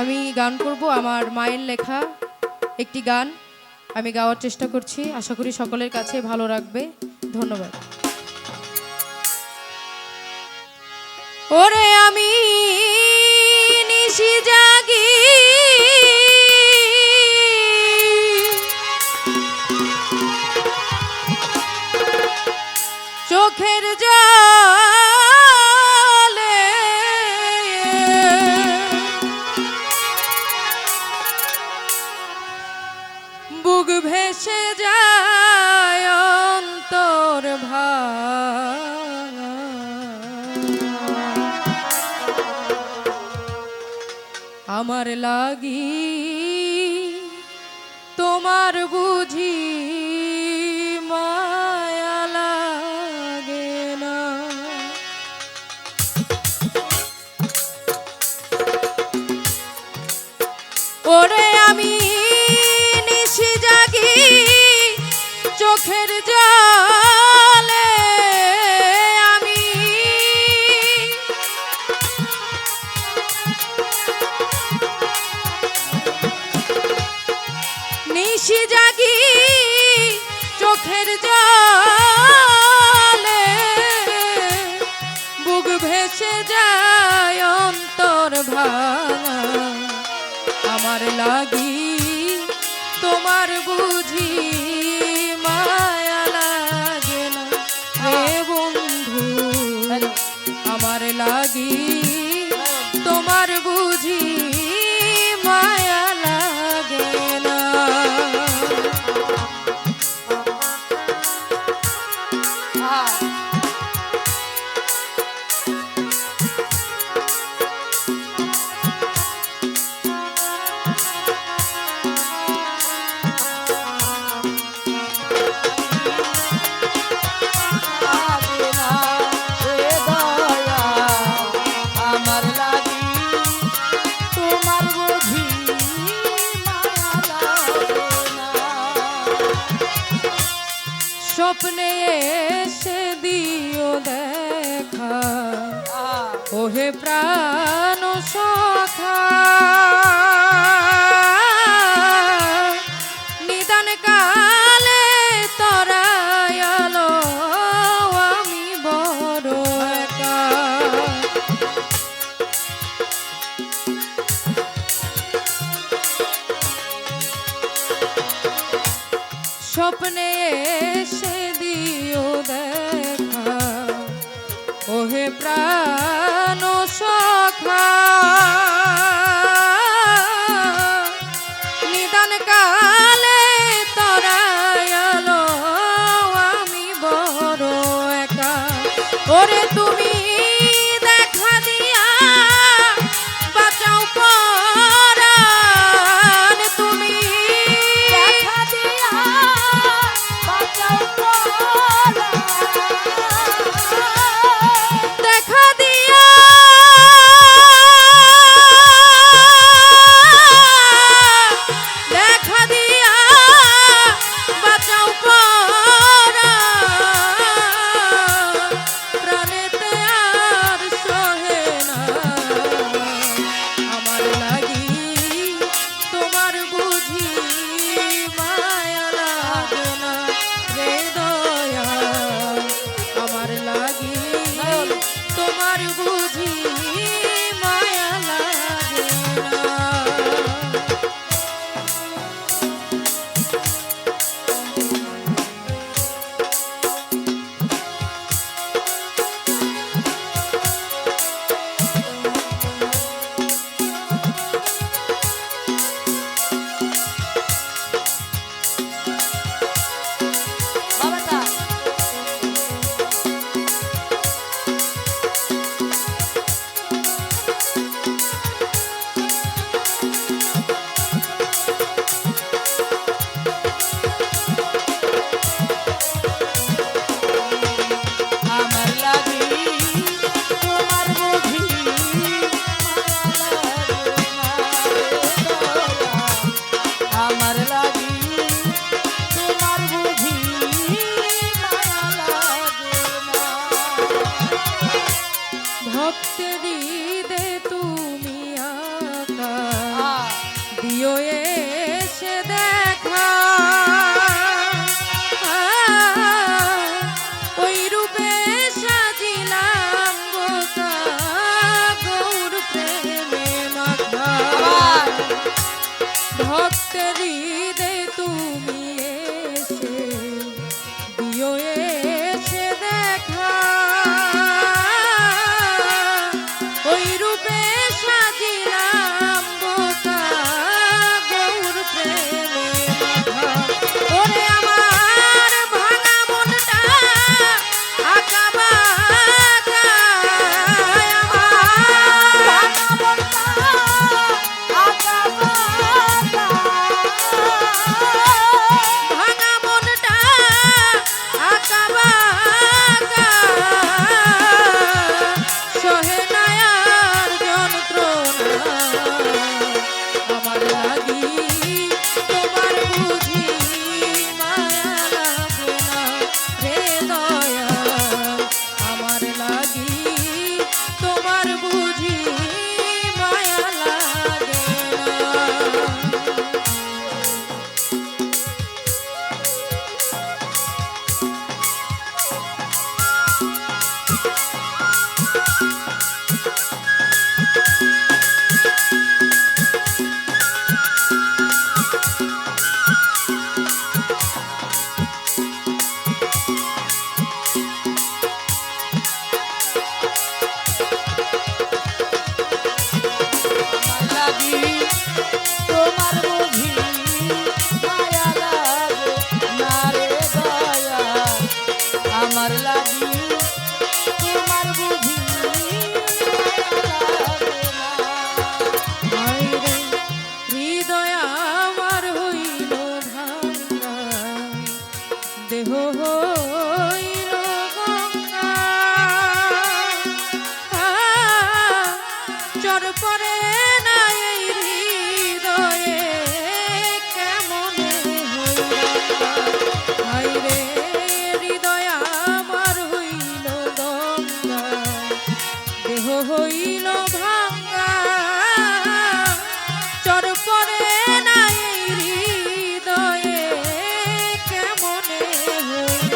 আমি গান করব আমার মায়ের লেখা, একটি গান। আমি গাওয়ার চেষ্টা করছি, আশা করি সকলের কাছে ভালো রাখবে ধন্যবাদ। ওরে আমি নিশি জাগি আমার লাগি তোমার বুঝি মায়া না। ওরে আমি যায় অন্তর ভাঙা। আমার লাগি তোমার বুঝি স্বপ্নে এসে দিও দেখা। ওহে প্রাণ সখা। নিদান কালে তরায়ালো প্রাণ সখা। তোমার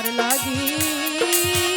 লাগে না রে সাইকুদ্দিন খান আমার লাগি।